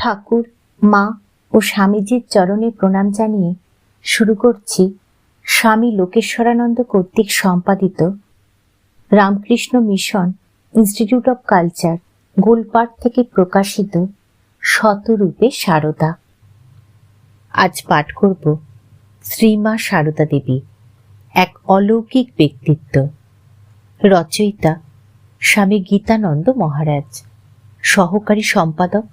ঠাকুর, মা ও স্বামীজির চরণে প্রণাম জানিয়ে শুরু করছি স্বামী লোকেশ্বরানন্দ কর্তৃক সম্পাদিত Ramakrishna Mission Institute of Culture Golpark থেকে প্রকাশিত শতরূপে সারদা। আজ পাঠ করব শ্রীমা সারদা দেবী, এক অলৌকিক ব্যক্তিত্ব। রচয়িতা স্বামী গীতানন্দ মহারাজ, সহকারী সম্পাদক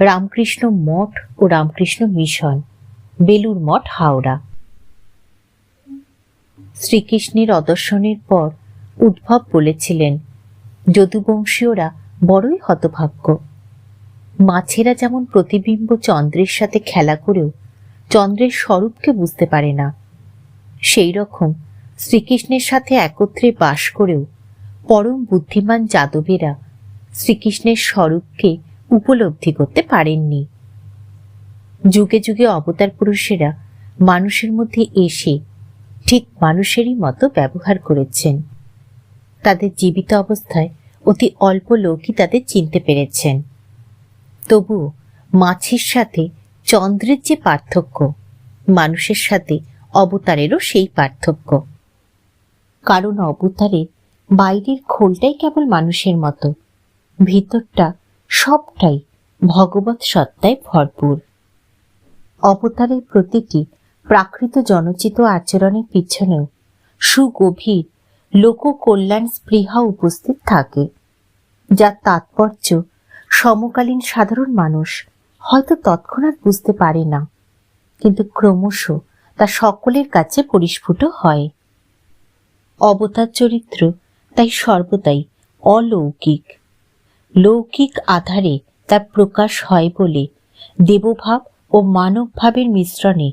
রামকৃষ্ণ মঠ ও রামকৃষ্ণ মিশন, বেলুর মঠ, হাওড়া। শ্রীকৃষ্ণের অদর্শনের পর উদ্ভব বলেছিলেন, যদুবংশীয়রা বড়ই হতভাগ্য। মাছেরা যেমন প্রতিবিম্ব চন্দ্রের সাথে খেলা করেও চন্দ্রের স্বরূপকে বুঝতে পারে না, সেই রকম শ্রীকৃষ্ণের সাথে একত্রে বাস করেও পরম বুদ্ধিমান যাদবেরা শ্রীকৃষ্ণের স্বরূপকে উপলব্ধি করতে পারেননি। যুগে যুগে অবতার পুরুষেরা মানুষের মধ্যে এসে ঠিক মানুষেরই মতো ব্যবহার করেছেন। তাদের জীবিত অবস্থায় অতি অল্প লোকই তাদের চিনতে পেরেছেন। তবু মাছের সাথে চন্দ্রের যে পার্থক্য, মানুষের সাথে অবতারেরও সেই পার্থক্য। কারণ অবতারে বাইরের খোলটাই কেবল মানুষের মতো, ভিতরটা সবটাই ভগবত সত্তায় ভরপুর। অবতারের প্রতিটি প্রাকৃত জনচিত আচরণের পিছনেও সুগভীর লোককল্যাণ স্পৃহা উপস্থিত থাকে যার তাৎপর্য সমকালীন সাধারণ মানুষ হয়তো তৎক্ষণাৎ বুঝতে পারে না, কিন্তু ক্রমশ তা সকলের কাছে পরিস্ফুট হয়। অবতার চরিত্র তাই সর্বদাই অলৌকিক। লৌকিক আধারে তার প্রকাশ হয় বলে, দেবভাব ও মানব ভাবের মিশ্রণে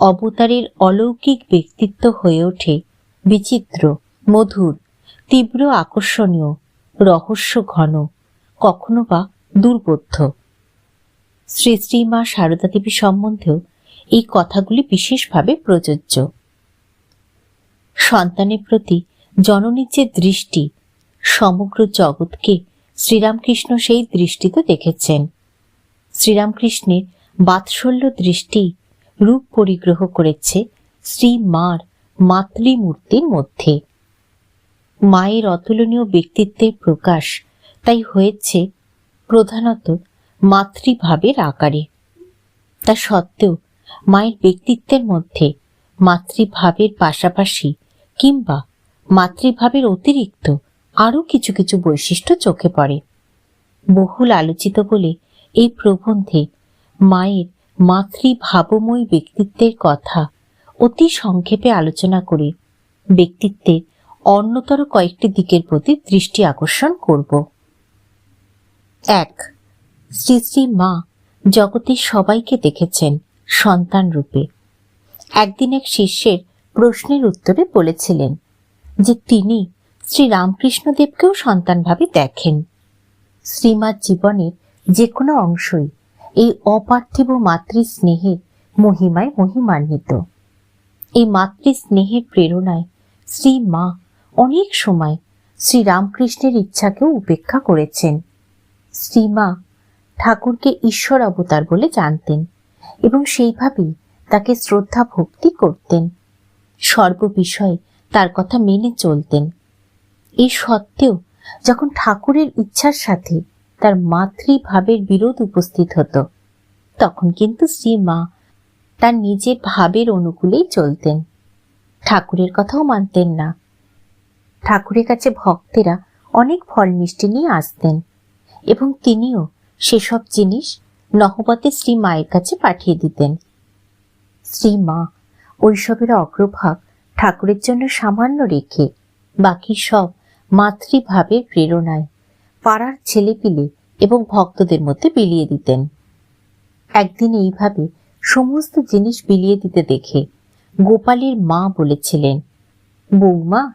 অবতারের অলৌকিক ব্যক্তিত্ব হয়ে ওঠে বিচিত্র, মধুর, তীব্র আকর্ষণীয় রহস্য ঘন কখনো বা দুর্বোধ্য। শ্রী শ্রী মা সারদা দেবী সম্বন্ধেও এই কথাগুলি বিশেষভাবে প্রযোজ্য। সন্তানের প্রতি জননীর যে দৃষ্টি সমগ্র জগৎকে শ্রীরামকৃষ্ণ সেই দৃষ্টিতে দেখেছেন। শ্রীরামকৃষ্ণের বাৎসল্য দৃষ্টি রূপ পরিগ্রহ করেছে শ্রী মার মাতৃমূর্তির মধ্যে। মায়ের অতুলনীয় ব্যক্তিত্বের প্রকাশ তাই হয়েছে প্রধানত মাতৃভাবের আকারে। তা সত্ত্বেও মায়ের ব্যক্তিত্বের মধ্যে মাতৃভাবের পাশাপাশি কিংবা মাতৃভাবের অতিরিক্ত আরও কিছু কিছু বৈশিষ্ট্য চোখে পড়ে। বহুল আলোচিত বলে এই প্রবন্ধে মায়ের মাতৃভাবময় ব্যক্তিত্বের কথা অতি সংক্ষেপে আলোচনা করে ব্যক্তিত্বের অন্যতর কয়েকটি দিকের প্রতি দৃষ্টি আকর্ষণ করব। এক, শ্রী শ্রী মা জগতের সবাইকে দেখেছেন সন্তান রূপে। একদিন এক শিষ্যের প্রশ্নের উত্তরে বলেছিলেন যে, তিনি শ্রী রামকৃষ্ণদেবকেও সন্তানভাবে দেখেন। শ্রীমার জীবনের যে কোনো অংশই এই অপার্থিব মাতৃ স্নেহের মহিমায় মহিমান্বিত। এই মাতৃ স্নেহের প্রেরণায় শ্রী মা অনেক সময় শ্রী রামকৃষ্ণের ইচ্ছাকেও উপেক্ষা করেছেন। শ্রীমা ঠাকুরকে ঈশ্বর অবতার বলে জানতেন এবং সেইভাবেই তাকে শ্রদ্ধা ভক্তি করতেন। সর্ববিষয়ে তার কথা মেনে চলতেন। এই সত্ত্বেও যখন ঠাকুরের ইচ্ছার সাথে তার মাতৃভাবের বিরোধ উপস্থিত হতো, তখন কিন্তু শ্রী মা তার নিজের ভাবের অনুকূলেই চলতেন। ঠাকুরের কথাও মানতেন না। ঠাকুরের কাছে ভক্তেরা অনেক ফল মিষ্টি নিয়ে আসতেন এবং তিনিও সেসব জিনিস নহবতে শ্রী মায়ের কাছে পাঠিয়ে দিতেন। শ্রী মা ওইসবের অগ্রভাগ ঠাকুরের জন্য সামান্য রেখে বাকি সব মাতৃভাবের প্রেরণায় পাড়ার ছেলেপিলে এবং ভক্তদের মধ্যে বিলিয়ে দিতেন। একদিন এইভাবে সমস্ত জিনিস বিলিয়ে দিতে দেখে গোপালের মা বলেছিলেন, বৌমা,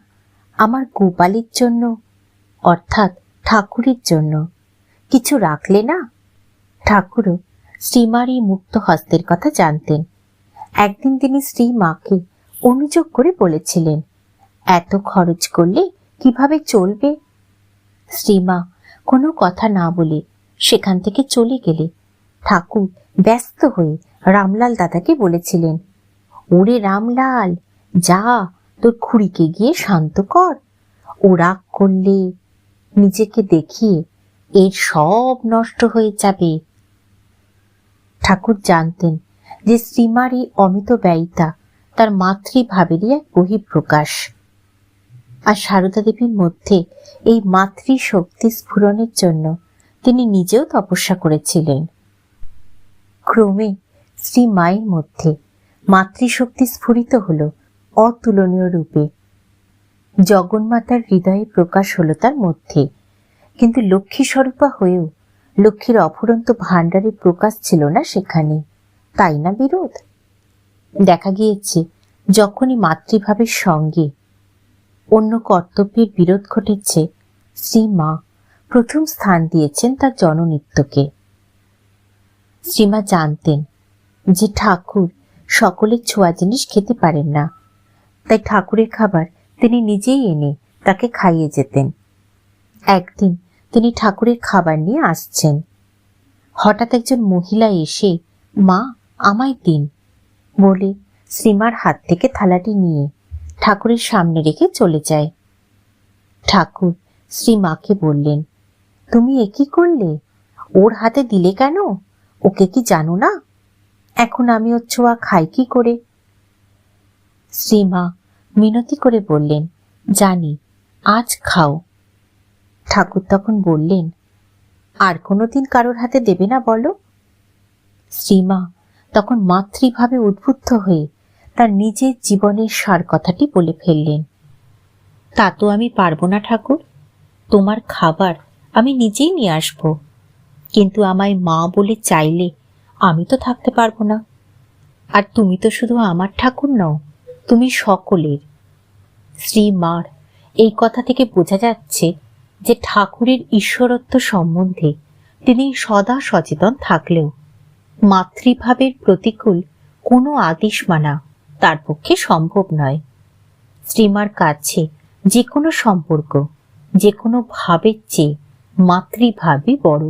আমার গোপালের জন্য, অর্থাৎ ঠাকুরের জন্য কিছু রাখলে না? ঠাকুরও শ্রীমার মুক্ত হস্তের কথা জানতেন। একদিন তিনি শ্রী মাকে অনুযোগ করে বলেছিলেন, এত খরচ করলে কীভাবে চলবে? শ্রীমা কোনো কথা না বলে সেখান থেকে চলে গেলে। ঠাকুর ব্যস্ত হয়ে রামলাল দাদাকে বলেছিলেন, ওরে রামলাল, যা, তোর খুড়িকে গিয়ে শান্ত কর। ও রাগ করলে নিজেকে দেখিয়ে এর সব নষ্ট হয়ে যাবে। ঠাকুর জানতেন যে শ্রীমার এই অমিত ব্যয়িতা তার মাতৃভাবেরই এক বহিঃপ্রকাশ। আর সারদা দেবীর মধ্যে এই মাতৃ শক্তি স্ফুরণের জন্য তিনি নিজেও তপস্যা করেছিলেন। ক্রমে শ্রী মায়ের মধ্যে মাতৃশক্তি স্ফুরিত হল অতুলনীয় রূপে। জগন্মাতার হৃদয়ে প্রকাশ হলো তার মধ্যে। কিন্তু লক্ষ্মী স্বরূপা হয়েও লক্ষ্মীর অফুরন্ত ভাণ্ডারের প্রকাশ ছিল না সেখানে। তাই না বিরোধ? দেখা গিয়েছে, যখনই মাতৃভাবের সঙ্গে অন্য কর্তব্যের বিরোধ ঘটেছে। শ্রী মা প্রথম স্থান দিয়েছেন তার জননিত্যকে। শ্রীমা জানতেন যে ঠাকুর সকলের ছোঁয়া জিনিস খেতে পারেন না। তাই ঠাকুরের খাবার তিনি নিজেই এনে তাকে খাইয়ে যেতেন। একদিন তিনি ঠাকুরের খাবার নিয়ে আসছেন। হঠাৎ একজন মহিলা এসে, মা, আমায় দিন। বলে শ্রীমার হাত থেকে থালাটি নিয়ে ঠাকুরের সামনে রেখে চলে যায়। ঠাকুর শ্রীমাকে বললেন, তুমি এ কি করলে? ওর হাতে দিলে কেন? ওকে কি জানো না? এখন আমি ওর ছোঁয়া খাই কি করে? শ্রীমা মিনতি করে বললেন, জানি, আজ খাও। ঠাকুর তখন বললেন, আর কোনোদিন কারোর হাতে দেবে না বলো? শ্রীমা তখন মাতৃভাবে উদ্বুদ্ধ হয়ে তার নিজের জীবনের সার কথাটি বলে ফেললেন। তা তো আমি পারব না, ঠাকুর। তোমার খাবার আমি নিজেই নিয়ে আসব। কিন্তু আমায় মা বলে চাইলে আমি তো থাকতে পারব না। আর তুমি তো শুধু আমার ঠাকুর নও, তুমি সকলের। শ্রী মার, এই কথা থেকে বোঝা যাচ্ছে যে ঠাকুরের ঈশ্বরত্ব সম্বন্ধে তিনি সদা সচেতন থাকলেও মাতৃভাবের প্রতিকূল কোনো আদেশ মানা তার পক্ষে সম্ভব নয়। শ্রীমার কাছে যে কোনো সম্পর্ক যে কোনো ভাবের চেয়ে মাতৃভাবই বড়।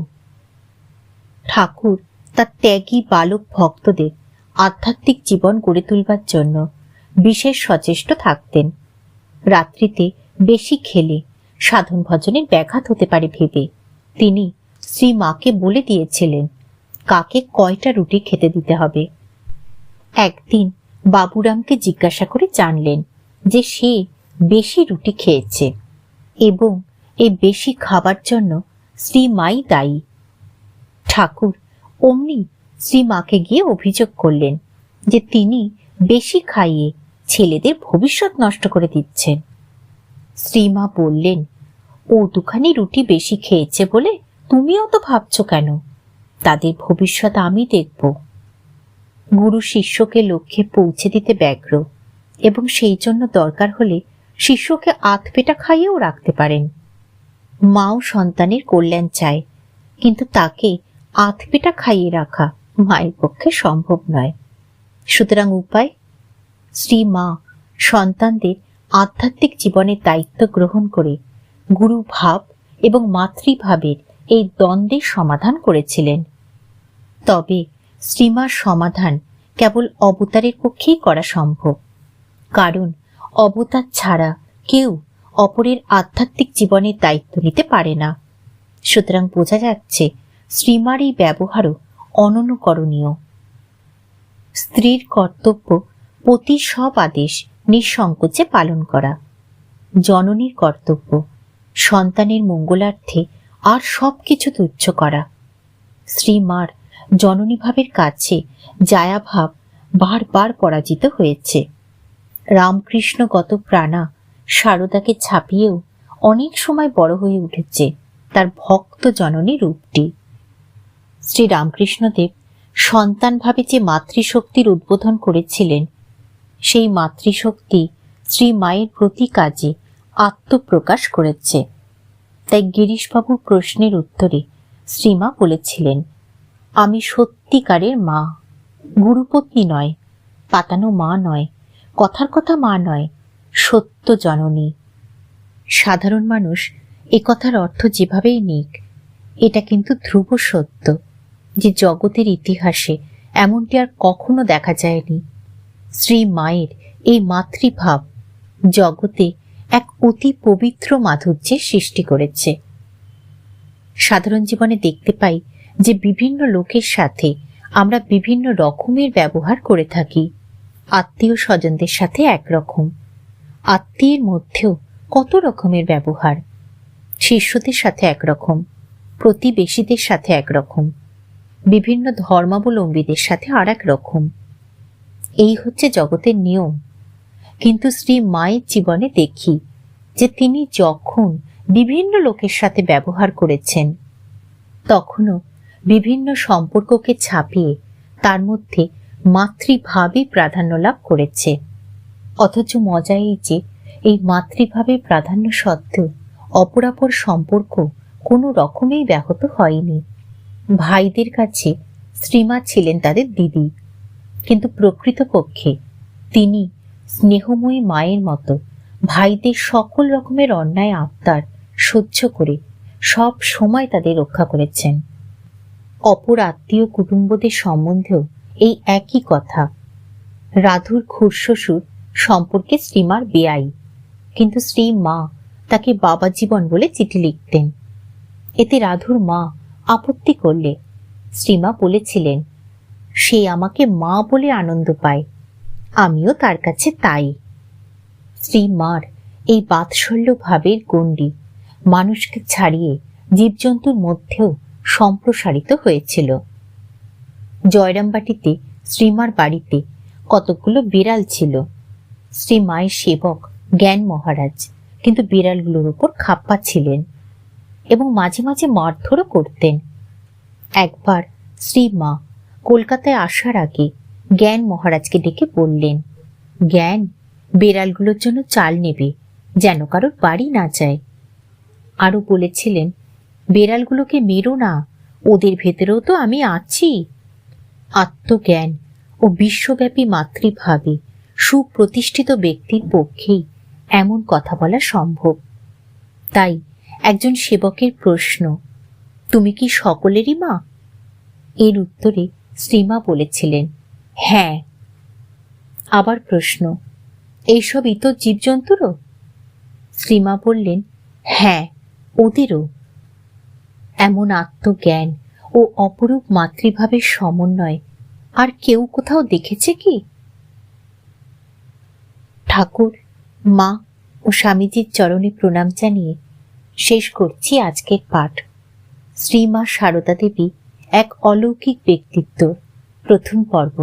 ঠাকুর তার ত্যাগী বালক ভক্তদের আধ্যাত্মিক জীবন গড়ে তুলবার জন্য বিশেষ সচেষ্ট থাকতেন। রাত্রিতে বেশি খেলে সাধন ভজনের ব্যাঘাত হতে পারে ভেবে তিনি শ্রী মাকে বলে দিয়েছিলেন, কাকে কয়টা রুটি খেতে দিতে হবে? একদিন বাবুরামকে জিজ্ঞাসা করে জানলেন যে সে বেশি রুটি খেয়েছে এবং এই বেশি খাবার জন্য শ্রী মাই দায়ী। ঠাকুর অমনি শ্রী মাকে গিয়ে অভিযোগ করলেন যে তিনি বেশি খাইয়ে ছেলেদের ভবিষ্যৎ নষ্ট করে দিচ্ছেন। শ্রীমা বললেন ও দুখানি রুটি বেশি খেয়েছে বলে তুমিও তো ভাবছ কেন? তাদের ভবিষ্যৎ আমি দেখব। গুরু শিষ্যকে লক্ষ্যে পৌঁছে দিতে ব্যগ্র, এবং সেই জন্য দরকার হলে শিষ্যকে আধ পেটা খাইয়েও রাখতে পারেন। মাও সন্তানের কল্যাণ চায়, কিন্তু তাকে আধ পেটা খাইয়ে রাখা মায়ের পক্ষে সম্ভব নয়। সুতরাং উপায়, শ্রী মা সন্তানদের আধ্যাত্মিক জীবনের দায়িত্ব গ্রহণ করে গুরু ভাব এবং মাতৃভাবের এই দ্বন্দ্বের সমাধান করেছিলেন। তবে শ্রীমার সমাধান কেবল অবতারের পক্ষেই করা সম্ভব। কারণ অবতার ছাড়া কেউ অপরের আধ্যাত্মিক জীবনের দায়িত্ব নিতে পারে না। সুতরাং বোঝা যাচ্ছে শ্রীমার এই ব্যবহারও অননুকরণীয়। স্ত্রীর কর্তব্য পতি সব আদেশ নিঃসংকোচে পালন করা। জননীর কর্তব্য সন্তানের মঙ্গলার্থে আর সব কিছু তুচ্ছ করা। শ্রীমার জননীভাবের কাছে জায়াভাব বারবার পরাজিত হয়েছে। রামকৃষ্ণগত প্রাণা সারদাকে ছাপিয়েও অনেক সময় বড় হয়ে উঠেছে তার ভক্ত জননী রূপটি। শ্রী রামকৃষ্ণদেব সন্তানভাবে যে মাতৃশক্তির উদ্বোধন করেছিলেন, সেই মাতৃশক্তি শ্রী মায়ের প্রতি কাজে আত্মপ্রকাশ করেছে। তাই গিরিশবাবুর প্রশ্নের উত্তরে শ্রীমা বলেছিলেন আমি সত্যিকারের মা। গুরুপত্নী নয়, পাতানো মা নয়, কথার কথা মা নয়, সত্য জননী। সাধারণ মানুষ এ কথার অর্থ যেভাবেই নিক, এটা কিন্তু ধ্রুব সত্য যে জগতের ইতিহাসে এমনটি আর কখনো দেখা যায়নি। শ্রী মায়ের এই মাতৃভাব জগতে এক অতি পবিত্র মাধুর্যের সৃষ্টি করেছে। সাধারণ জীবনে দেখতে পাই যে বিভিন্ন লোকের সাথে আমরা বিভিন্ন রকমের ব্যবহার করে থাকি। আত্মীয় স্বজনদের সাথে একরকম। আত্মীয়ের মধ্যেও কত রকমের ব্যবহার। শিষ্যদের সাথে একরকম, প্রতিবেশীদের সাথে একরকম, বিভিন্ন ধর্মাবলম্বীদের সাথে আর এক রকম। এই হচ্ছে জগতের নিয়ম। কিন্তু শ্রী মায়ের জীবনে দেখি যে তিনি যখন বিভিন্ন লোকের সাথে ব্যবহার করেছেন, তখনও বিভিন্ন সম্পর্ককে ছাপিয়ে তার মধ্যে মাতৃভাবই প্রাধান্য লাভ করেছে। অথচ মজা এই যে, এই মাতৃভাবে প্রাধান্য সত্ত্বেও অপরাপর সম্পর্ক কোনো রকমেই ব্যাহত হয়নি। ভাইদের কাছে শ্রীমা ছিলেন তাদের দিদি। কিন্তু প্রকৃতপক্ষে তিনি স্নেহময়ী মায়ের মতো ভাইদের সকল রকমের অন্যায় আবদার সহ্য করে সব সময় তাদের রক্ষা করেছেন। অপর আত্মীয় কুটুম্বদের সম্বন্ধেও এই একই কথা। রাধুর খুরশ্বশুর সম্পর্কে শ্রীমার বেআই। কিন্তু শ্রী মা তাকে বাবা জীবন বলে চিঠি লিখতেন। এতে রাধুর মা আপত্তি করলে শ্রীমা বলেছিলেন, সে আমাকে মা বলে আনন্দ পায়, আমিও তার কাছে তাই। শ্রী মার এই বাৎসল্য ভাবের গণ্ডি মানুষকে ছাড়িয়ে জীবজন্তুর মধ্যেও সম্প্রসারিত হয়েছিল। জয়রামবাটিতে শ্রীমার বাড়িতে কতগুলো বিড়াল ছিল। শ্রী মায়ের সেবক জ্ঞান মহারাজ কিন্তু বিড়ালগুলোর উপর খাপ্পা ছিলেন এবং মাঝে মাঝে মারধরও করতেন। একবার শ্রী মা কলকাতায় আসার আগে জ্ঞান মহারাজকে ডেকে বললেন, জ্ঞান, বিড়ালগুলোর জন্য চাল নেবে যেন কারোর বাড়ি না যায়। আরও বলেছিলেন বেড়ালগুলোকে মেরো না, ওদের ভেতরেও তো আমি আছি। আত্মজ্ঞান ও বিশ্বব্যাপী মাতৃভাবে, সুপ্রতিষ্ঠিত ব্যক্তির পক্ষেই এমন কথা বলা সম্ভব। তাই একজন সেবকের প্রশ্ন, তুমি কি সকলেরই মা? এর উত্তরে শ্রীমা বলেছিলেন হ্যাঁ। আবার প্রশ্ন, এইসব ইতর জীবজন্তুরও? শ্রীমা বললেন হ্যাঁ ওদেরও। এমন আত্মজ্ঞান ও অপরূপ মাতৃভাবের সমন্বয়। আর কেউ কোথাও দেখেছে কি? ঠাকুর, মা ও স্বামীজির চরণে প্রণাম জানিয়ে শেষ করছি আজকের পাঠ। শ্রীমা সারদা দেবী এক অলৌকিক ব্যক্তিত্ব। প্রথম পর্ব।